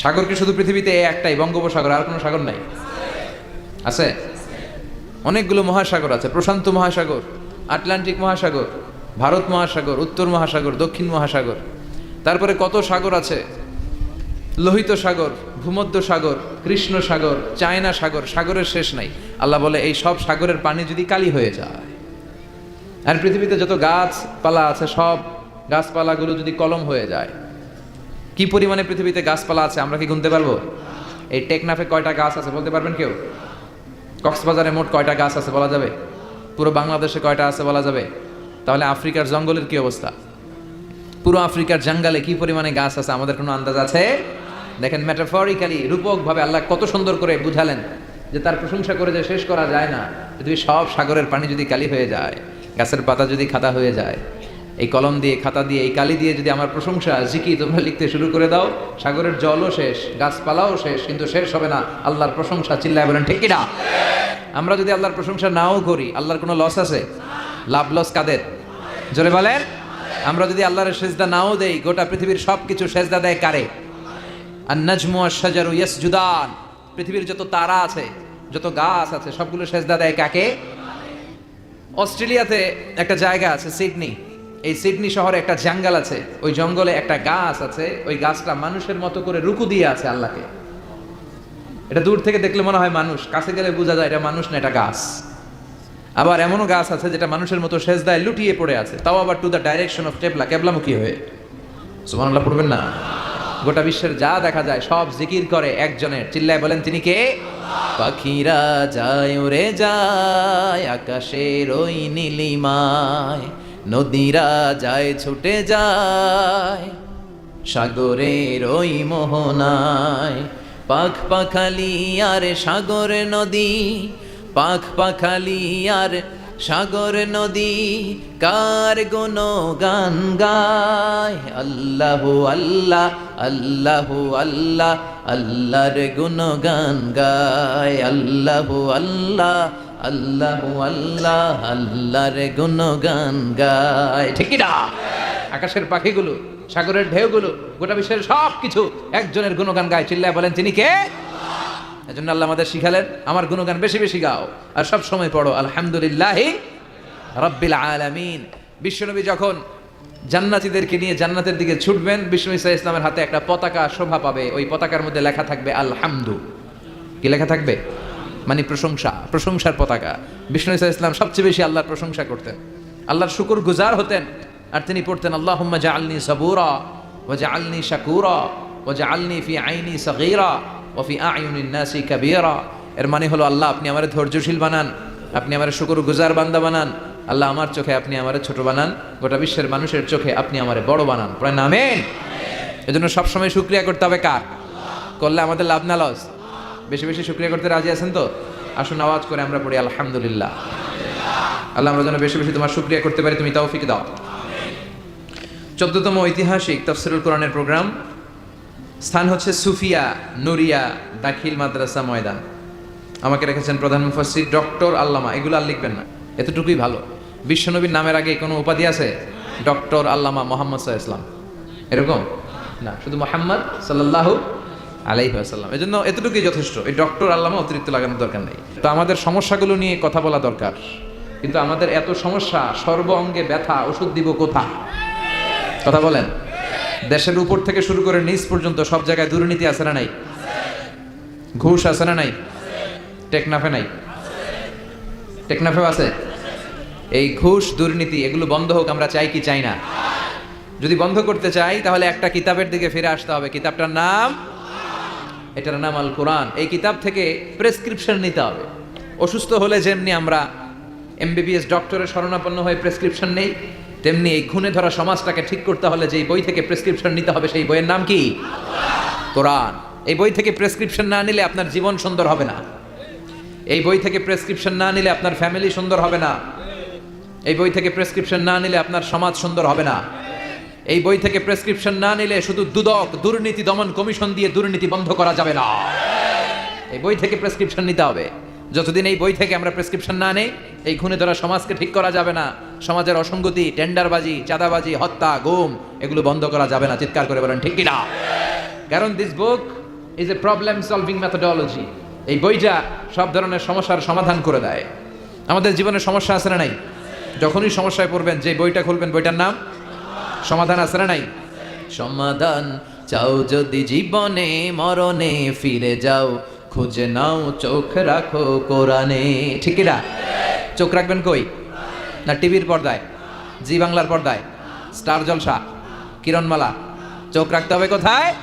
সাগর কি শুধু পৃথিবীতে একটাই? বঙ্গোপসাগর আর কোনো সাগর নাই? আছে? অনেকগুলো মহাসাগর আছে। প্রশান্ত মহাসাগর, আটলান্টিক মহাসাগর, ভারত মহাসাগর, উত্তর মহাসাগর, দক্ষিণ মহাসাগর। তারপরে কত সাগর আছে? লোহিত সাগর, ভূমধ্য সাগর, কৃষ্ণ সাগর, চায়না সাগর, সাগরের শেষ নাই। আল্লাহ বলে, এই সব সাগরের পানি যদি কালি হয়ে যায়, আর পৃথিবীতে যত গাছপালা আছে, সব গাছপালাগুলো যদি কলম হয়ে যায় কি পরিমাণে পৃথিবীতে গাছপালা আছে? আমরা কি গুনতে পারব? এই টেকনাফে কয়টা গাছ আছে বলতে পারবেন কেউ? কক্সবাজারে মোট কয়টা গাছ আছে বলা যাবে? পুরো বাংলাদেশে কয়টা আছে বলা যাবে? তাহলে আফ্রিকার জঙ্গলের কি অবস্থা? পুরো আফ্রিকার জঙ্গলে কি পরিমাণে গাছ আছে? আমাদের কোনো আন্দাজ আছে? দেখেন ম্যাটাফরিক্যালি রূপকভাবে আল্লাহ কত সুন্দর করে বুঝালেন যে তার প্রশংসা করে যে শেষ করা যায় না। পৃথিবীর সব সাগরের পানি যদি কালি হয়ে যায়, গাছের পাতা যদি খাতা হয়ে যায় এই কলম দিয়ে, খাতা দিয়ে, এই কালি দিয়ে যদি আমার প্রশংসা, জিকি তোমরা লিখতে শুরু করে দাও, সাগরের জলও শেষ, গাছপালাও শেষ, কিন্তু শেষ হবে না। আল্লাহর প্রশংসা, চিল্লায় বলেন, ঠিক না আমরা যদি আল্লাহর প্রশংসা নাও করি, আল্লাহর কোনো লস আছে? লাভ লস কাদের? জোরে বলেন। আমরা যদি আল্লাহর সেজদা নাও দেই, গোটা পৃথিবীর সব কিছু সেজদা দেয় কারে? আর নাজমু সাজারু ইয়াসজুদান। পৃথিবীর যত তারা আছে, যত গাছ আছে, সবগুলো সেজদা দেয় কাকে? অস্ট্রেলিয়াতে একটা জায়গা আছে, সিডনি। এই সিডনি শহরে একটা জঙ্গল আছে। ওই জঙ্গলে একটা গাছ আছে। ওই গাছটা মানুষের মতো করে রুকু দিয়ে আছে আল্লাহকে। এটা দূর থেকে দেখলে মনে হয় মানুষ। কাছে গেলে বোঝা যায় এটা মানুষ না, এটা গাছ। আবার এমনও গাছ আছে যেটা মানুষের মতো সেজদায় লুটিয়ে পড়ে আছে। তাও আবার টু দ্য ডাইরেকশন অফ টেবলা কেবলামুখী হয়ে। সুবহানাল্লাহ, পড়বেন না? গোটা বিশ্বের যা দেখা যায়, সব জিকির করে একজনের। চিল্লায় বলেন, তিনি কে? পাখিরা যায়, উড়ে যায়, আকাশের ওই নীলিমায়। নদীরা যায়, ছুটে যায়। সাগরের ওই মোহনায় পাখ পাখালি আর সাগর নদী পাখ পাখালি আর সাগর নদী, কার গুণ গান গায়? আল্লাহ আল্লাহ আল্লাহ আল্লাহ, আল্লাহর গুণ গান গায়। আল্লাহ আল্লাহ আল্লাহ আল্লাহ, আল্লাহর গুণ গান গায়। ঠিক না? আকাশের পাখিগুলো, সাগরের ঢেউগুলো, গোটা বিশ্বের সব কিছু একজনের গুণগান গায়, চিল্লায় বলেন, তিনি কে? এজন্য আল্লাহ আমাদের শিখালেন, আমার গুণগান বেশি বেশি গাও, আর সব সময় পড়ো, আলহামদুলিল্লাহ রব্বিল আলামিন। বিশ্বনবী যখন জান্নাতীদেরকে নিয়ে জান্নাতের দিকে ছুটবেন, বিষ্ণু ইসা ইসলামের হাতে একটা পতাকা শোভা পাবে, ওই পতাকার মধ্যে লেখা থাকবে, আলহামদু। কি লেখা থাকবে? মানে প্রশংসা, প্রশংসার পতাকা। বিষ্ণু ইসা ইসলাম সবচেয়ে বেশি আল্লাহর প্রশংসা করতেন। আল্লাহর শুকুর গুজার হতেন। আর তিনি পড়তেন আল্লাহ জাআলনি সাবুরা ও জাআলনি শাকুরা ও জাআলনি ফি আইনি সগীরা ও ফি আয়ুনিন নাসি কাবীরা। এর মানে হলো, আল্লাহ, আপনি আমার ধৈর্যশীল বানান। আপনি আমার শুকুর গুজার বান্দা বানান। আল্লাহ, আমার চোখে আপনি আমার ছোট বানান। গোটা বিশ্বের মানুষের চোখে আপনি আমার বড় বানান। প্রায় নামেন এজন্য সবসময় শুক্রিয়া করতে হবে কার? করলে আমাদের লাভ না লস। বেশি বেশি শুক্রিয়া করতে রাজি আছেন তো? আসুন আওয়াজ করে আমরা পড়ি, আলহামদুলিল্লাহ। আল্লাহ আমরা যেন বেশি বেশি তোমার শুক্রিয়া করতে পারি, তুমি তৌফিক দাও। চোদ্দতম ঐতিহাসিক তফসিরুল কোরআনের প্রোগ্রাম। স্থান হচ্ছে সুফিয়া নুরিয়া দাখিল মাদ্রাসা ময়দান। আমাকে রেখেছেন প্রধান মুফাসির ডক্টর আল্লামা, এগুলো আর লিখবেন না, এতটুকুই ভালো। বিশ্বনবীর নামের আগে কোনো উপাধি আছে? ডক্টর আল্লামা মোহাম্মদ সাহা ইসলাম এরকম? না, শুধু মোহাম্মদ সাল্লাল্লাহু আলাইহি আসাল্লাম এই জন্য এতটুকুই যথেষ্ট। এই ডক্টর আল্লামা অতিরিক্ত লাগানোর দরকার নেই। তো আমাদের সমস্যাগুলো নিয়ে কথা বলা দরকার। কিন্তু আমাদের এত সমস্যা, সর্ব অঙ্গে ব্যথা, ওষুধ দিব কোথা কথা বলেন। দেশের উপর থেকে শুরু করে নিচ পর্যন্ত সব জায়গায় দুর্নীতি আছে না নাই? ঘুষ আছে না নাই? টেকনাফে নাই? টেকনাফেও আছে? এই ঘুষ, দুর্নীতি, এগুলো বন্ধ হোক, আমরা চাই কি চাই না? যদি বন্ধ করতে চাই, তাহলে একটা কিতাবের দিকে ফিরে আসতে হবে। কিতাবটার নাম এটার নাম আল কোরআন। এই কিতাব থেকে প্রেসক্রিপশন নিতে হবে। অসুস্থ হলে যেমনি আমরা এমবিবিএস ডক্টরের শরণাপন্ন হয়ে প্রেসক্রিপশন নেই, তেমনি এই ঘুণে ধরা সমাজটাকে ঠিক করতে হলে যেই বই থেকে প্রেসক্রিপশন নিতে হবে সেই বইয়ের নাম কি? কোরআন। এই বই থেকে প্রেসক্রিপশন না নিলে আপনার জীবন সুন্দর হবে না। এই বই থেকে প্রেসক্রিপশন না নিলে আপনার ফ্যামিলি সুন্দর হবে না। এই বই থেকে প্রেসক্রিপশন না নিলে আপনার সমাজ সুন্দর হবে না। এই বই থেকে প্রেসক্রিপশন না নিলে শুধু দুদক, দুর্নীতি দমন কমিশন দিয়ে দুর্নীতি বন্ধ করা যাবে না। এই বই থেকে প্রেসক্রিপশন নিতে হবে। যতদিন এই বই থেকে আমরা প্রেসক্রিপশন না নেই, এই খুনে ধরা সমাজকে ঠিক করা যাবে না। সমাজের অসঙ্গতি, টেন্ডারবাজি, চাঁদাবাজি, হত্যা, গুম, এগুলো বন্ধ করা যাবে না, চিৎকার করে বলেন, ঠিক কিনা? কারণ this book is a problem solving methodology এই বইটা সব ধরনের সমস্যার সমাধান করে দেয়। আমাদের জীবনে সমস্যা আছে না নাই? যখনই সমস্যায় পড়বেন, যে বইটা খুলবেন, বইটার নাম সমাধান আছে না নাই? সমাধান চাও যদি জীবনে মরণে ফিরে যাও খুঁজে নাও চোখ রাখো কোরআনে। ঠিক না? চোখ রাখবেন কই? না টিভির পর্দায়? জি বাংলার পর্দায়? স্টার জলসা? কিরণমালা? চোখ রাখতে হবে কোথায়?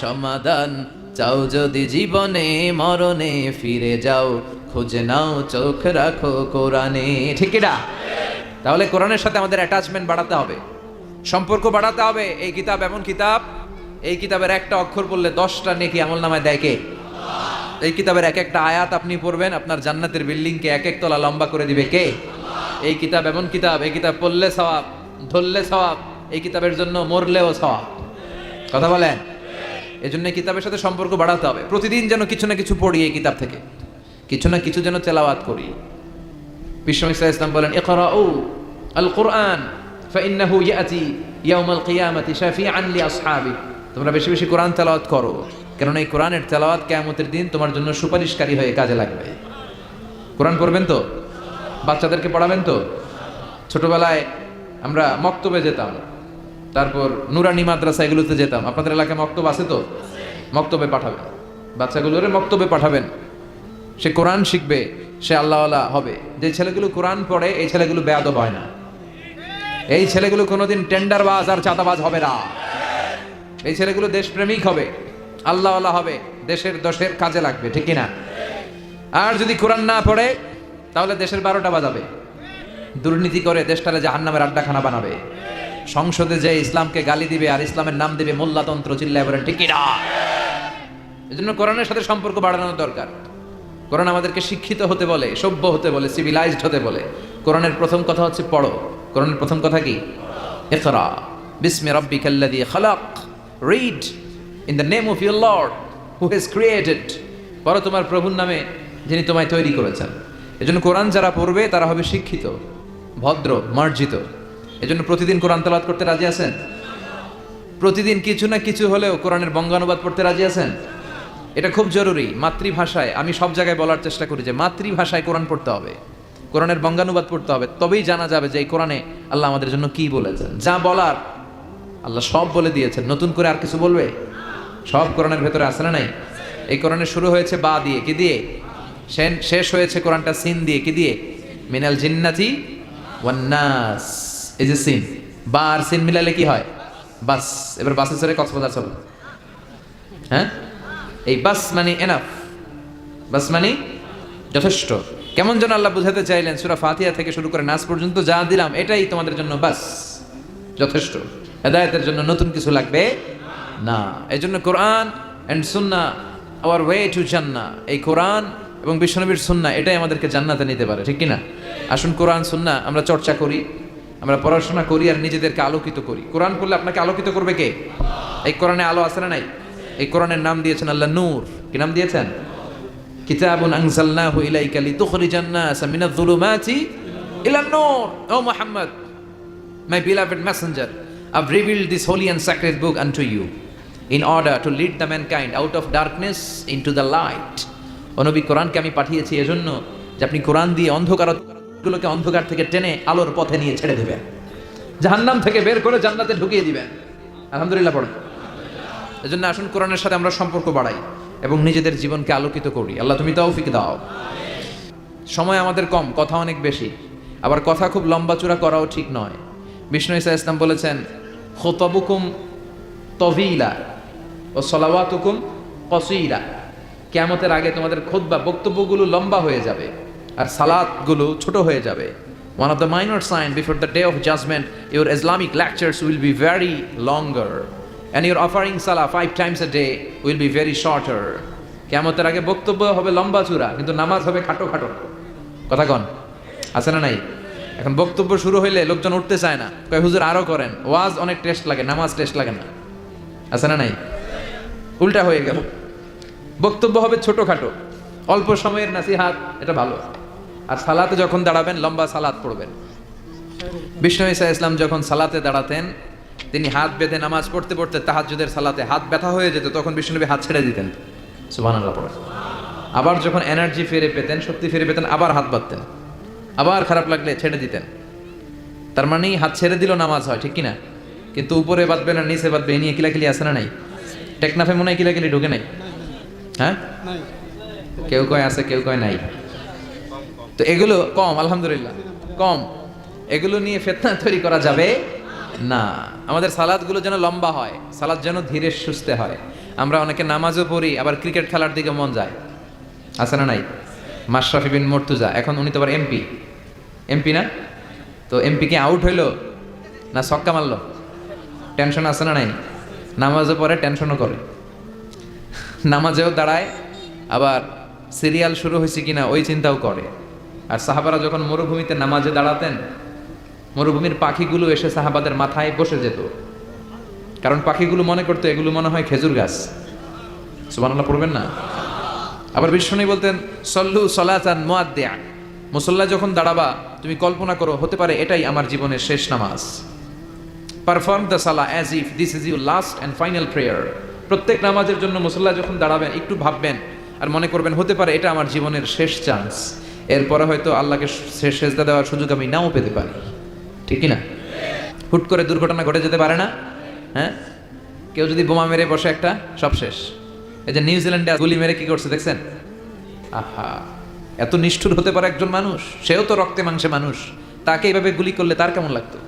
সমাধান চাও যদি জীবনে মরণে ফিরে যাও খুঁজে নাও চোখ রাখো কোরআনে। ঠিক না? তাহলে কোরআনের সাথে আমাদের অ্যাটাচমেন্ট বাড়াতে হবে। সম্পর্ক বাড়াতে হবে। এই কিতাব এমন কিতাব? এই কিতাবের একটা অক্ষর পড়লে দশটা নেকি আমল নামায় দেয় কে? এই কিতাবের এক একটা আয়াত আপনি পড়বেন, আপনার জান্নাতের বিল্ডিংকে এক এক তলা লম্বা করে দিবে কে? এই কিতাব এমন কিতাব, এই কিতাব পড়লে সওয়াব, ধরলে সওয়াব, এই কিতাবের জন্য মরলেও সওয়াব। কথা বলেন? এই জন্য কিতাবের সাথে সম্পর্ক বাড়াতে হবে। প্রতিদিন যেন কিছু না কিছু পড়ি এই কিতাব থেকে। কিছু না কিছু যেন তেলাওয়াত করি। বিশ্ব ইসলাম বলেন, ইকরাউ আল কোরআন ইয়াতি ইয়াউমাল কিয়ামাতি শাফিআন লি আসহাবি তোমরা বেশি বেশি কোরআন তেলাওয়াত করো। কারণ এই কোরআনের তেলাওয়াত কিয়ামতের দিন তোমার জন্য সুপারিশকারী হয়ে কাজে লাগবে। কোরআন পড়বেন তো? বাচ্চাদেরকে পড়াবেন তো? ছোটবেলায় আমরা মক্তবে যেতাম। তারপর নুরানি মাদ্রাসা এগুলোতে যেতাম। আপনাদের এলাকায় মক্তব আছে তো? মক্তবে পাঠাবেন। বাচ্চাগুলোরে মক্তবে পাঠাবেন। সে কোরআন শিখবে, সে আল্লাহওয়ালা হবে। যে ছেলেগুলো কোরআন পড়ে, এই ছেলেগুলো বেয়াদব হয় না। এই ছেলেগুলো কোনোদিন টেন্ডারবাজ আর চাঁদাবাজ হবে না। এই ছেলেগুলো দেশপ্রেমিক হবে, আল্লাহওয়ালা হবে, দেশের দশের কাজে লাগবে, ঠিক কিনা? আর যদি কোরআন না পড়ে, তাহলে দেশের বারোটা বাজাবে। দুর্নীতি করে দেশটারে জাহান্নামের আড্ডাখানা বানাবে। সংসদে যে ইসলামকে গালি দিবে আর ইসলামের নাম দিবে মোল্লাতন্ত্র চিল্লায় বলেন, ঠিক কিনা? এই জন্য কোরআনের সাথে সম্পর্ক বাড়ানোর দরকার। কোরআন আমাদেরকে শিক্ষিত হতে বলে, সভ্য হতে বলে সিভিলাইজড হতে বলে। কোরআনের প্রথম কথা হচ্ছে পড়ো। কোরআনের প্রথম কথা কি? ইকরা, বিসমি রাব্বিকাল্লাযী খালাক। Read in the name of your lord who has created পড়ো তোমার প্রভুর নামে যিনি তোমায় তৈরি করেছেন। এজন্য কোরআন যারা পড়বে তারা হবে শিক্ষিত, ভদ্র, মার্জিত। এজন্য প্রতিদিন কোরআন তেলাওয়াত করতে রাজি আছেন? প্রতিদিন কিছু না কিছু হলেও কোরআনের বঙ্গানুবাদ পড়তে রাজি আছেন? এটা খুব জরুরি। মাতৃভাষায়, আমি সব জায়গায় বলার চেষ্টা করি যে মাতৃভাষায় কোরআন পড়তে হবে। কোরআনের বঙ্গানুবাদ পড়তে হবে, তবেই জানা যাবে যে এই কোরআনে আল্লাহ আমাদের জন্য কি বলেছেন। যা বলার আল্লাহ সব বলে দিয়েছেন। নতুন করে আর কিছু বলবে? সব কোরআনের ভেতরে আছে না নাই? এই কোরআনে শুরু হয়েছে বা দিয়ে, কি দিয়ে? শেষ হয়েছে কোরআনটা সিন দিয়ে, কি দিয়ে? মিনাল জিন্নাতি ওয়ান্নাস এই যে সিন, বা আর সিন মিলালে কি হয়? বাস, এবার বাসে চড়ে কক্সবাজার চলো। হ্যাঁ? এই বাস মানে এনাফ বাস মানে যথেষ্ট। কেমন যেন আল্লাহ বুঝাতে চাইলেন, সুরা ফাতিয়া থেকে শুরু করে নাচ পর্যন্ত যা দিলাম, এটাই তোমাদের জন্য বাস। যথেষ্ট। হেদায়তের জন্য নতুন কিছু লাগবে না। এই জন্য কোরআন and Sunnah our way to জান্না এই কোরআন এবং বিশ্বনবীর সুন্না, এটাই আমাদেরকে জান্নাতে নিতে পারে, ঠিক কিনা? আসুন কোরআন, সুন্না, আমরা চর্চা করি, আমরা পড়াশোনা করি আর নিজেদেরকে আলোকিত করি। কোরআন করলে আপনাকে আলোকিত করবে কে? এই কোরআনে আলো আছে না নাই? এই কোরআনের নাম দিয়েছেন আল্লাহ নূর। কি নাম দিয়েছেন? কিতাবুন আনজালনাহু ইলাইকা লিতুখরিজান নাস মিনাজ যুলুমাতি ইলা নূর। ও Muhammad, my beloved messenger, I've revealed this holy and sacred book unto you in order to lead the mankind out of darkness into the light ও নবী, কোরআনকে আমি পাঠিয়েছি এজন্য যে আপনি কোরআন দিয়ে অন্ধকার গুলোকে অন্ধকার থেকে টেনে আলোর পথে নিয়ে ছেড়ে দেবেন। জাহান্নাম থেকে বের করে জান্নাতে ঢুকিয়ে দিবেন। আলহামদুলিল্লাহ, পড়েন। এজন্য আসুন, কোরআনের সাথে আমরা সম্পর্ক বাড়াই। এবং নিজেদের জীবনকে আলোকিত করি। আল্লাহ, তুমি তাও তৌফিক দাও। সময় আমাদের কম, কথা অনেক বেশি। আবার কথা খুব লম্বা চূড়া করাও ঠিক নয়। বিষ্ণু ইসা ইসলাম বলেছেন, খোতবুকুম তভিলা ও সলাওয়াতুকুম কসইলা কেয়ামতের আগে তোমাদের খোদবা বক্তব্যগুলো লম্বা হয়ে যাবে আর সালাতগুলো ছোট হয়ে যাবে। One of the minor sign before the day of judgement your Islamic lectures will be very longer and your offering সালা five times a day will be very shorter কেয়ামতের আগে বক্তব্য হবে লম্বা চূড়া, কিন্তু নামাজ হবে খাটো খাটো। কথা কন, আছে না নাই? এখন বক্তব্য শুরু হইলে লোকজন উঠতে চায় না। কয়, হুজুর, আরও করেন। ওয়াজ অনেক টেস্ট লাগে, নামাজ টেস্ট লাগে না। আছে না নাই? উল্টা হয়ে গেল। বক্তব্য হবে ছোটখাটো অল্প সময়ের নাসিহাত, এটা ভালো। আর সালাতে যখন দাঁড়াবেন, লম্বা সালাত পড়বেন। বিষ্ণু ইসা ইসলাম যখন সালাতে দাঁড়াতেন তিনি হাত বেঁধে নামাজ পড়তে পড়তে তাহাজ্জুদের সালাতে হাত ব্যথা হয়ে যেত তখন বিষ্ণুনবী হাত ছেড়ে দিতেন। পড়ে আবার যখন এনার্জি ফিরে পেতেন শক্তি ফিরে পেতেন আবার হাত বাঁধতেন। আবার খারাপ লাগলে ছেড়ে দিতেন। তার মানেই হাত ছেড়ে দিল নামাজ হয় ঠিক কিনা? কিন্তু উপরে বাঁধবে না নিচে বাঁধবে এই নিয়ে কিলাকিলি আছে না নাই? টেকনাফে মনে হয় কিলাকিলি ঢুকে নাই? হ্যাঁ? কেউ কয় আছে কেউ কয় নাই। তো এগুলো কম আলহামদুলিল্লাহ। কম। এগুলো নিয়ে ফেতনা তৈরি করা যাবে না, আমাদের সালাদগুলো যেন লম্বা হয়, সালাদ যেন ধীরে সুস্থে হয়। আমরা অনেকে নামাজও পড়ি, আবার ক্রিকেট খেলার দিকে মন যায়। আছে না নাই? মাশরাফি বিন মর্তুজা, এখন উনি তো আবার এমপি। এমপি না? তো এমপি কি আউট হইল? না ছক্কা মারলো? টেনশন আছে না নাই? নামাজও পরে টেনশনও করে। নামাজেও দাঁড়ায়, আবার সিরিয়াল শুরু হয়েছে কিনা ওই চিন্তাও করে। আর সাহাবারা যখন মরুভূমিতে নামাজে দাঁড়াতেন মরুভূমির পাখিগুলো এসে সাহাবাদের মাথায় বসে যেত। কারণ পাখিগুলো মনে করতো, এগুলো মনে হয় খেজুর গাছ। সুবহানাল্লাহ, পড়বেন না? আবার বিষ্ণু বলতেন, সল্লু সলাচান মুয়াদ্দিয়া মুসল্লা যখন দাঁড়াবা, তুমি কল্পনা করো, হতে পারে এটাই আমার জীবনের শেষ নামাজ। পারফর্ম দ্য সালা as if this is your last and final prayer প্রত্যেক নামাজের জন্য মুসল্লা যখন দাঁড়াবেন, একটু ভাববেন আর মনে করবেন, হতে পারে এটা আমার জীবনের শেষ চান্স এরপরে হয়তো আল্লাহকে শেষ সেজদা দেওয়ার সুযোগ আমি নাও পেতে পারি। ঠিক না হুট করে দুর্ঘটনা ঘটে যেতে পারে না হ্যাঁ? কেউ যদি বোমা মেরে বসে একটা, সব শেষ। এই যে নিউজিল্যান্ডে গুলি মেরে কি করছে দেখছেন? আহা, এত নিষ্ঠুর হতে পারে একজন মানুষ? সেও তো রক্তে মাংসে মানুষ। তাকে এইভাবে গুলি করলে তার কেমন লাগতো?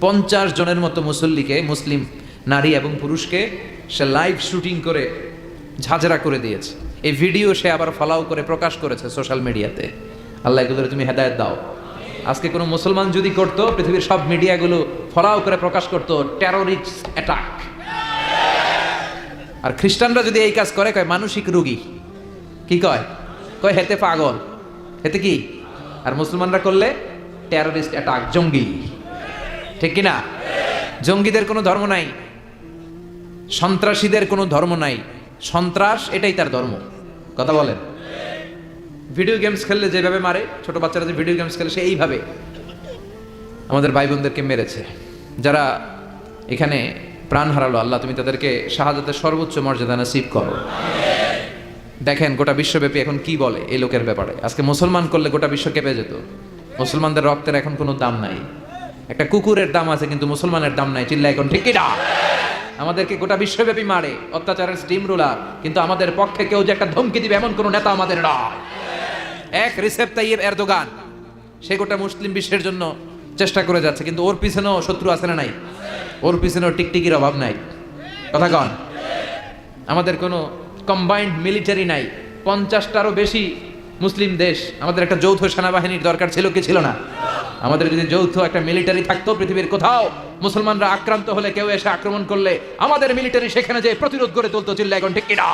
পঞ্চাশ জনের মতো মুসল্লিকে, মুসলিম নারী এবং পুরুষকে সে লাইভ শুটিং করে ঝাঁঝরা করে দিয়েছে। এই ভিডিও সে আবার ফলাও করে প্রকাশ করেছে সোশ্যাল মিডিয়াতে আল্লাহ তুমি হেদায়ত দাও। আজকে কোনো মুসলমান যদি করতো, পৃথিবীর সব মিডিয়াগুলো ফলাও করে প্রকাশ করতো টেরোরিস্ট অ্যাটাক আর খ্রিস্টানরা যদি এই কাজ করে, কয়, মানসিক রোগী। কি কয়? কয় হেতে পাগল। হেতে কি? আর মুসলমানরা করলে টেরোরিস্ট অ্যাটাক জঙ্গি। ঠিক কি না জঙ্গিদের কোনো ধর্ম নাই। সন্ত্রাসীদের কোনো ধর্ম নাই। সন্ত্রাস, এটাই তার ধর্ম। কথা বলেন। ভিডিও গেমস খেললে যেভাবে মারে, ছোট বাচ্চারা যে ভিডিও গেমস খেলে সে এইভাবে আমাদের ভাই বোনদেরকে মেরেছে। যারা এখানে প্রাণ হারালো, আল্লাহ তুমি তাদেরকে শাহাদাতের সর্বোচ্চ মর্যাদা নসিব করো। দেখেন, গোটা বিশ্বব্যাপী এখন কি বলে এই লোকের ব্যাপারে। আজকে মুসলমান করলে গোটা বিশ্ব কেঁপে যেত। মুসলমানদের রক্তের এখন কোনো দাম নাই। একটা কুকুরের দাম আছে, কিন্তু মুসলমানের দাম নাই। চিল্লা এখন, ঠিক কিনা আমাদেরকে গোটা বিশ্বব্যাপী মারে। অত্যাচারের স্টিম রুলার কিন্তু আমাদের পক্ষে কেউ যে একটা ধমকি দিবে, এমন কোনো নেতা আমাদের নয়। এক রিসেপ তাইয়েব এরদোগান। সে গোটা মুসলিম বিশ্বের জন্য চেষ্টা করে যাচ্ছে, কিন্তু ওর পিছনেও শত্রু আছে না নাই? ওর পিছনেও টিকটিকির অভাব নাই। কথা কন। আমাদের কোনো কম্বাইন্ড মিলিটারি নাই। পঞ্চাশটারও বেশি মুসলিম দেশ। আমাদের একটা যৌথ সেনাবাহিনীর দরকার ছিল কি ছিল না? আমাদের যদি যৌথ একটা মিলিটারি থাকতো পৃথিবীর কোথাও, মুসলমানরা আক্রান্ত হলে কেউ এসে আক্রমণ করলে আমাদের মিলিটারি সেখানে যে প্রতিরোধ গড়ে তুলতো চিল্লা এখন ঠিক কিনা